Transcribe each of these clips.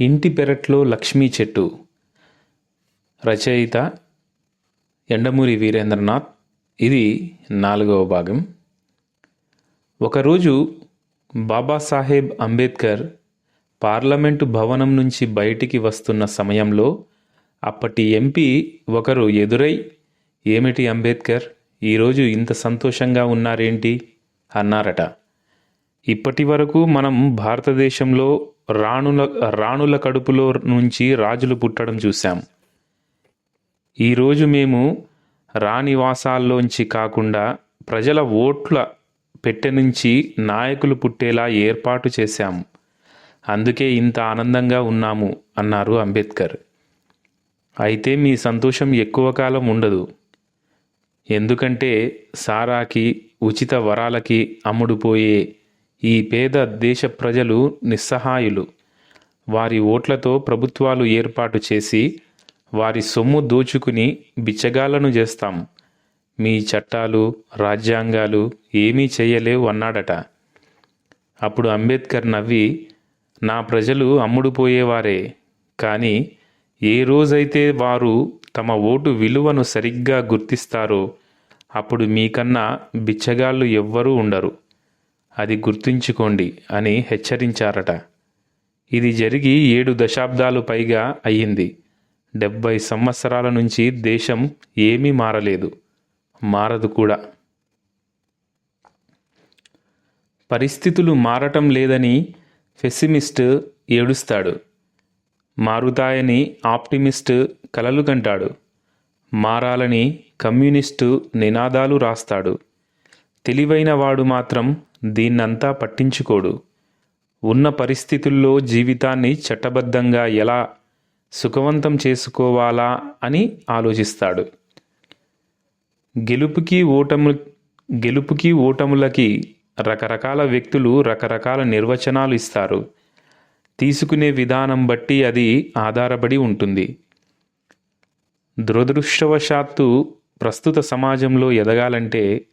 ఇంటి పెరట్లో లక్ష్మీ చెట్టు. రచయిత ఎండమూరి వీరేంద్రనాథ్. ఇది నాలుగవ భాగం. ఒకరోజు బాబాసాహెబ్ అంబేద్కర్ పార్లమెంటు భవనం నుంచి బయటికి వస్తున్న సమయంలో అప్పటి ఎంపీ ఒకరు ఎదురై ఏమిటి అంబేద్కర్? ఈరోజు ఇంత సంతోషంగా ఉన్నారేంటి? అన్నారట. ఇప్పటి వరకు మనం భారతదేశంలో రాణుల రాణుల కడుపులో నుంచి రాజులు పుట్టడం చూశాం. ఈరోజు మేము రాణివాసాల్లోంచి కాకుండా ప్రజల ఓట్ల పెట్టె నుంచి నాయకులు పుట్టేలా ఏర్పాటు చేశాం. అందుకే ఇంత ఆనందంగా ఉన్నాము అన్నారు అంబేద్కర్. అయితే మీ సంతోషం ఎక్కువ కాలం ఉండదు. ఎందుకంటే సారాకి ఉచిత వరాలకి అమ్ముడుపోయే ఈ పేద దేశ ప్రజలు నిస్సహాయులు. వారి ఓట్లతో ప్రభుత్వాలు ఏర్పాటు చేసి వారి సొమ్ము దోచుకుని బిచ్చగాళ్ళను చేస్తాం. మీ చట్టాలు రాజ్యాంగాలు ఏమీ చేయలేవు అన్నాడట. అప్పుడు అంబేద్కర్ నవ్వి నా ప్రజలు అమ్ముడుపోయేవారే కానీ ఏ రోజైతే వారు తమ ఓటు విలువను సరిగ్గా గుర్తిస్తారో అప్పుడు మీకన్నా బిచ్చగాళ్ళు ఎవ్వరూ ఉండరు. అది గుర్తుంచుకోండి అని హెచ్చరించారట. ఇది జరిగి ఏడు దశాబ్దాలు పైగా అయ్యింది. డెబ్బై సంవత్సరాల నుంచి దేశం ఏమీ మారలేదు. మారదు కూడా. పరిస్థితులు మారటం లేదని ఫెసిమిస్ట్ ఏడుస్తాడు. మారుతాయని ఆప్టిమిస్ట్ కలలు కంటాడు. మారాలని కమ్యూనిస్టు నినాదాలు రాస్తాడు. తెలివైన వాడు మాత్రం దీన్నంతా పట్టించుకోడు. ఉన్న పరిస్థితుల్లో జీవితాన్ని చట్టబద్ధంగా ఎలా సుఖవంతం చేసుకోవాలా అని ఆలోచిస్తాడు. గెలుపుకి ఓటము గెలుపుకి ఓటములకి రకరకాల వ్యక్తులు రకరకాల నిర్వచనాలు ఇస్తారు. తీసుకునే విధానం బట్టి అది ఆధారపడి ఉంటుంది. దురదృష్టవశాత్తు ప్రస్తుత సమాజంలో ఎదగాలంటే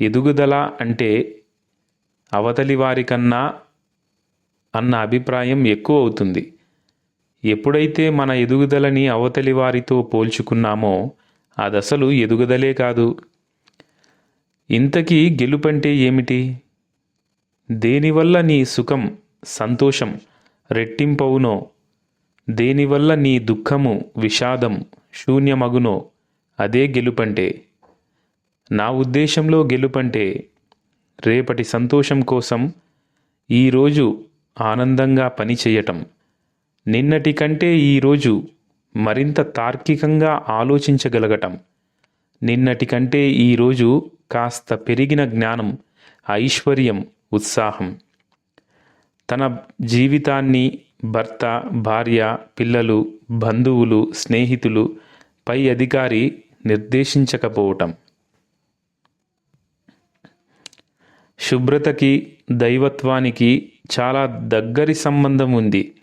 ఎదుగుదల అంటే అవతలి వారికన్నా అన్న అభిప్రాయం ఎక్కువ అవుతుంది. ఎప్పుడైతే మన ఎదుగుదలని అవతలి వారితో పోల్చుకున్నామో అదసలు ఎదుగుదలే కాదు. ఇంతకీ గెలుపంటే ఏమిటి? దేనివల్ల నీ సుఖం సంతోషం రెట్టింపవునో దేనివల్ల నీ దుఃఖము విషాదం శూన్యమగునో అదే గెలుపంటే. నా ఉద్దేశంలో గెలుపంటే రేపటి సంతోషం కోసం ఈరోజు ఆనందంగా పని చేయటం. నిన్నటి కంటే ఈరోజు మరింత తార్కికంగా ఆలోచించగలగటం. నిన్నటి కంటే ఈరోజు కాస్త పెరిగిన జ్ఞానం ఐశ్వర్యం ఉత్సాహం. తన జీవితాన్ని భర్త భార్య పిల్లలు బంధువులు స్నేహితులు పై అధికారి నిర్దేశించకపోవటం. శుభ్రతకి దైవత్వానికి చాలా దగ్గరి సంబంధం ఉంది.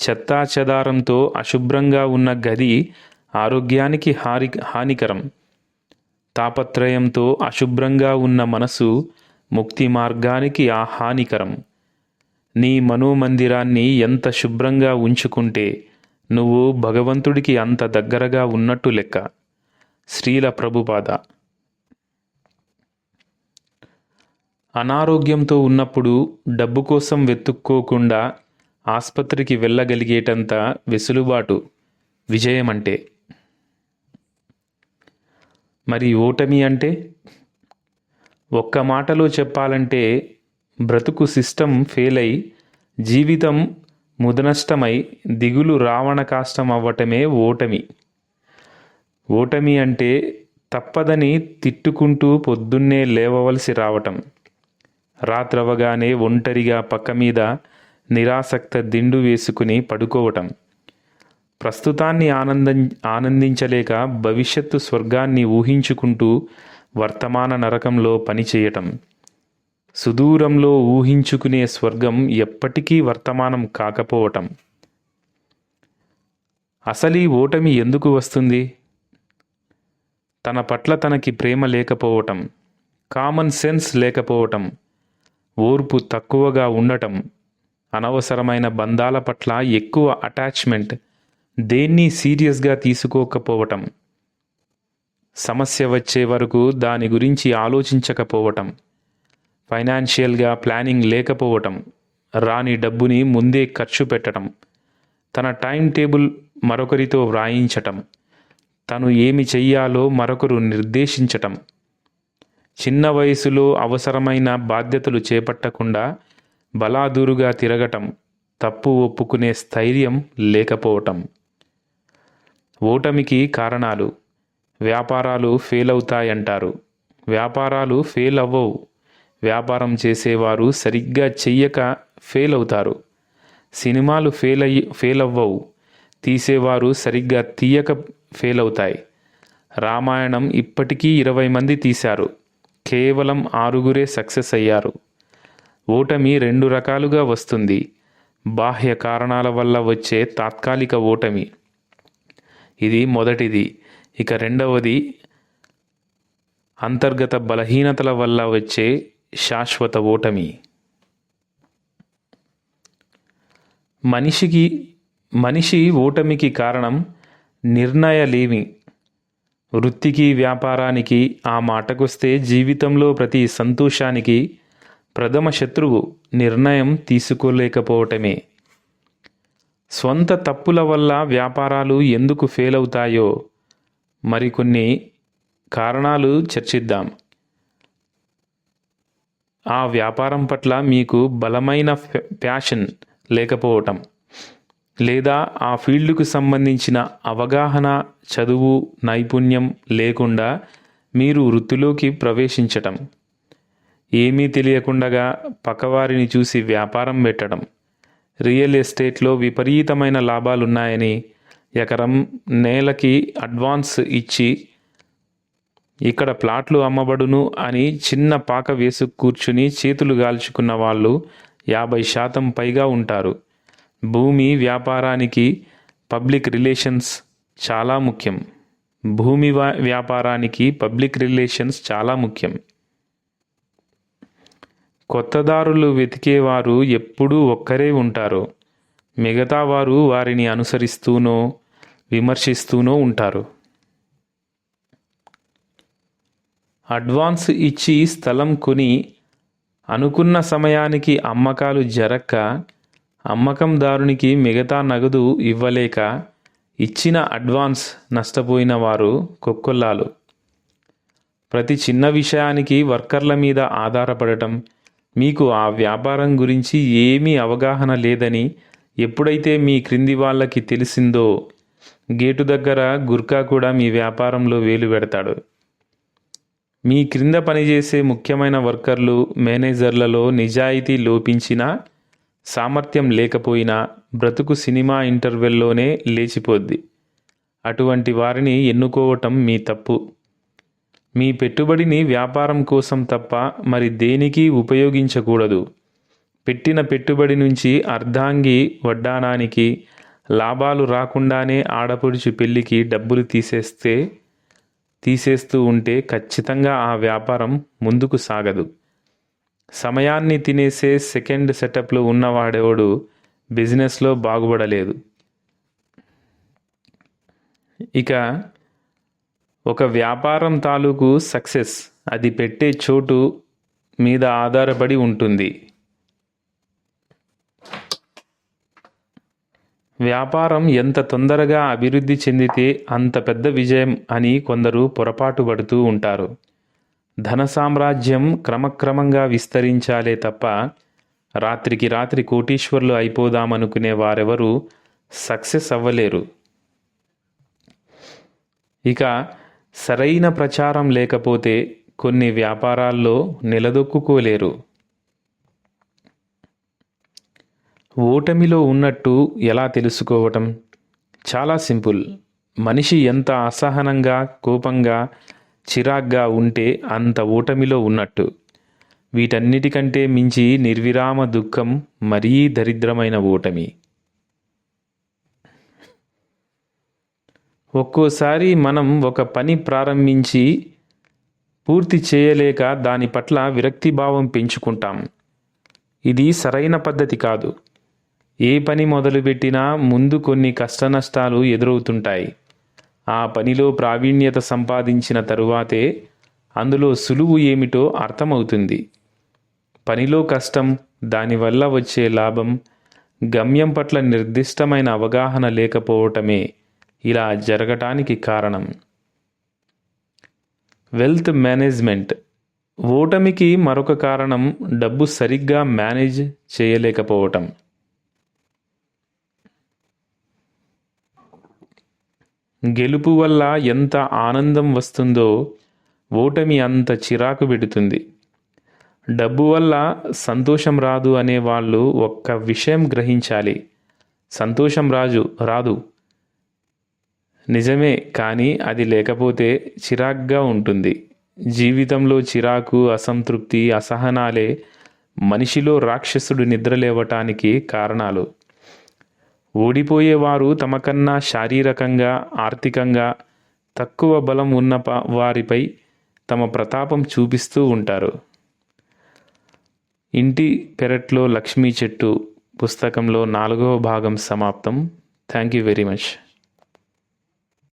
చెత్తా చెదారంతో అశుభ్రంగా ఉన్న గది ఆరోగ్యానికి హారి హానికరం. తాపత్రయంతో అశుభ్రంగా ఉన్న మనసు ముక్తి మార్గానికి ఆ హానికరం. నీ మనోమందిరాన్ని ఎంత శుభ్రంగా ఉంచుకుంటే నువ్వు భగవంతుడికి అంత దగ్గరగా ఉన్నట్టు లెక్క. శ్రీల ప్రభుపాద అనారోగ్యంతో ఉన్నప్పుడు డబ్బు కోసం వెతుక్కోకుండా ఆసుపత్రికి వెళ్ళగలిగేటంత వెసులుబాటు విజయం అంటే మరి ఓటమి అంటే? ఒక్క మాటలో చెప్పాలంటే బ్రతుకు సిస్టమ్ ఫెయిల్ అయి జీవితం ముదనష్టమై దిగులు రావణ కాష్టం అవ్వటమే ఓటమి. ఓటమి అంటే తప్పదని తిట్టుకుంటూ పొద్దున్నే లేవవలసి రావటం. రాత్రవగానే ఒంటరిగా పక్క మీద నిరాసక్త దిండు వేసుకుని పడుకోవటం. ప్రస్తుతాన్ని ఆనందం ఆనందించలేక భవిష్యత్తు స్వర్గాన్ని ఊహించుకుంటూ వర్తమాన నరకంలో పనిచేయటం. సుదూరంలో ఊహించుకునే స్వర్గం ఎప్పటికీ వర్తమానం కాకపోవటం. అసలీ ఓటమి ఎందుకు వస్తుంది? తన పట్ల తనకి ప్రేమ లేకపోవటం. కామన్ సెన్స్ లేకపోవటం. ఓర్పు తక్కువగా ఉండటం అనవసరమైన బంధాల పట్ల ఎక్కువ అటాచ్మెంట్ దేన్ని సీరియస్గా తీసుకోకపోవటం సమస్య వచ్చే వరకు దాని గురించి ఆలోచించకపోవటం ఫైనాన్షియల్గా ప్లానింగ్ లేకపోవటం రాని డబ్బుని ముందే ఖర్చు పెట్టడం తన టైం టేబుల్ మరొకరితో వ్రాయించటం తను ఏమి చెయ్యాలో మరొకరు నిర్దేశించటం చిన్న వయసులో అవసరమైన బాధ్యతలు చేపట్టకుండా బలాదూరుగా తిరగటం తప్పు ఒప్పుకునే స్థైర్యం లేకపోవటం. ఓటమికి కారణాలు వ్యాపారాలు ఫెయిల్ అవుతాయంటారు వ్యాపారాలు ఫెయిల్ అవ్వవు వ్యాపారం చేసేవారు సరిగ్గా చెయ్యక ఫెయిల్ అవుతారు సినిమాలు ఫెయిల్ అయ్యి ఫెయిల్ అవ్వవు తీసేవారు సరిగ్గా తీయక ఫెయిల్ అవుతాయి రామాయణం ఇప్పటికీ ఇరవై మంది తీశారు. కేవలం ఆరుగురే సక్సెస్ అయ్యారు. ఓటమి రెండు రకాలుగా వస్తుంది. బాహ్య కారణాల వల్ల వచ్చే తాత్కాలిక ఓటమి. ఇది మొదటిది. ఇక రెండవది అంతర్గత బలహీనతల వల్ల వచ్చే శాశ్వత ఓటమి. మనిషికి మనిషి ఓటమికి కారణం నిర్ణయలేమి. వృత్తికి వ్యాపారానికి ఆ మాటకొస్తే జీవితంలో ప్రతి సంతోషానికి ప్రథమ శత్రువు నిర్ణయం తీసుకోలేకపోవటమే. స్వంత తప్పుల వల్ల వ్యాపారాలు ఎందుకు ఫెయిల్ అవుతాయో మరికొన్ని కారణాలు చర్చిద్దాం. ఆ వ్యాపారం పట్ల మీకు బలమైన ప్యాషన్ లేకపోవటం. లేదా ఆ ఫీల్డ్కు సంబంధించిన అవగాహన చదువు నైపుణ్యం లేకుండా మీరు వృత్తిలోకి ప్రవేశించటం. ఏమీ తెలియకుండగా పక్కవారిని చూసి వ్యాపారం పెట్టడం. రియల్ ఎస్టేట్లో విపరీతమైన లాభాలున్నాయని ఎకరం నేలకి అడ్వాన్స్ ఇచ్చి ఇక్కడ ప్లాట్లు అమ్మబడును అని చిన్న పాక వేసు కూర్చుని చేతులు గాల్చుకున్న వాళ్ళు యాభై శాతం పైగా ఉంటారు. భూమి వ్యాపారానికి పబ్లిక్ రిలేషన్స్ చాలా ముఖ్యం. భూమి వ్యాపారానికి పబ్లిక్ రిలేషన్స్ చాలా ముఖ్యం. కొత్తదారులు వెతికేవారు ఎప్పుడూ ఒక్కరే ఉంటారు. మిగతా వారు వారిని అనుసరిస్తూనో విమర్శిస్తూనో ఉంటారు. అడ్వాన్స్ ఇచ్చి స్థలం కొని అనుకున్న సమయానికి అమ్మకాలు జరక్క అమ్మకందారునికి మిగతా నగదు ఇవ్వలేక ఇచ్చిన అడ్వాన్స్ నష్టపోయిన వారు కొక్కొల్లాలు. ప్రతి చిన్న విషయానికి వర్కర్ల మీద ఆధారపడటం మీకు ఆ వ్యాపారం గురించి ఏమీ అవగాహన లేదని ఎప్పుడైతే మీ క్రింది వాళ్ళకి తెలిసిందో గేటు దగ్గర గుర్కా కూడా మీ వ్యాపారంలో వేలు పెడతాడు. మీ క్రింద పనిచేసే ముఖ్యమైన వర్కర్లు మేనేజర్లలో నిజాయితీ లోపించినా సామర్థ్యం లేకపోయినా బ్రతుకు సినిమా ఇంటర్వెల్లోనే లేచిపోద్ది. అటువంటి వారిని ఎన్నుకోవటం మీ తప్పు. మీ పెట్టుబడిని వ్యాపారం కోసం తప్ప మరి దేనికి ఉపయోగించకూడదు. పెట్టిన పెట్టుబడి నుంచి అర్ధాంగి వడ్డానానికి లాభాలు రాకుండానే ఆడపడుచు పెళ్ళికి డబ్బులు తీసేస్తే తీసేస్తూ ఉంటే ఖచ్చితంగా ఆ వ్యాపారం ముందుకు సాగదు. సమయాన్ని తినేసే సెకండ్ సెటప్లు ఉన్నవాడెవడు బిజినెస్లో బాగుపడలేదు. ఇక ఒక వ్యాపారం తాలూకు సక్సెస్ అది పెట్టే చోటు మీద ఆధారపడి ఉంటుంది. వ్యాపారం ఎంత తొందరగా అభివృద్ధి చెందితే అంత పెద్ద విజయం అని కొందరు పొరపాటు పడుతూ ఉంటారు. ధన సామ్రాజ్యం క్రమక్రమంగా విస్తరించాలే తప్ప రాత్రికి రాత్రి కోటీశ్వర్లు అయిపోదామనుకునే వారెవరూ సక్సెస్ అవ్వలేరు. ఇక సరైన ప్రచారం లేకపోతే కొన్ని వ్యాపారాల్లో నిలదొక్కుకోలేరు. ఓటమిలో ఉన్నట్టు ఎలా తెలుసుకోవటం? చాలా సింపుల్. మనిషి ఎంత అసహనంగా కోపంగా చిరాగ్గా ఉంటే అంత ఓటమిలో ఉన్నట్టు. వీటన్నిటికంటే మించి నిర్విరామ దుఃఖం మరీ దరిద్రమైన ఓటమి. ఒక్కోసారి మనం ఒక పని ప్రారంభించి పూర్తి చేయలేక దాని పట్ల విరక్తిభావం పెంచుకుంటాం. ఇది సరైన పద్ధతి కాదు. ఏ పని మొదలుపెట్టినా ముందు కొన్ని కష్టనష్టాలు ఎదురవుతుంటాయి. ఆ పనిలో ప్రావీణ్యత సంపాదించిన తరువాతే అందులో సులువు ఏమిటో అర్థమవుతుంది. పనిలో కష్టం దానివల్ల వచ్చే లాభం గమ్యం పట్ల నిర్దిష్టమైన అవగాహన లేకపోవటమే ఇలా జరగటానికి కారణం. Wealth management. ఓటమికి మరొక కారణం డబ్బు సరిగ్గా మేనేజ్ చేయలేకపోవటం. గెలుపు వల్ల ఎంత ఆనందం వస్తుందో ఓటమి అంత చిరాకు పెడుతుంది. డబ్బు వల్ల సంతోషం రాదు అనే వాళ్ళు ఒక్క విషయం గ్రహించాలి. సంతోషం రాజు రాదు. నిజమే కానీ అది లేకపోతే చిరాగ్గా ఉంటుంది. జీవితంలో చిరాకు అసంతృప్తి అసహనాలే మనిషిలో రాక్షసుడు నిద్రలేవటానికి కారణాలు. ఓడిపోయేవారు తమకన్నా శారీరకంగా ఆర్థికంగా తక్కువ బలం ఉన్న వారిపై తమ ప్రతాపం చూపిస్తూ ఉంటారు. ఇంటి పెరట్లో లక్ష్మీ చెట్టు పుస్తకంలో నాలుగవ భాగం సమాప్తం. Thank you very much.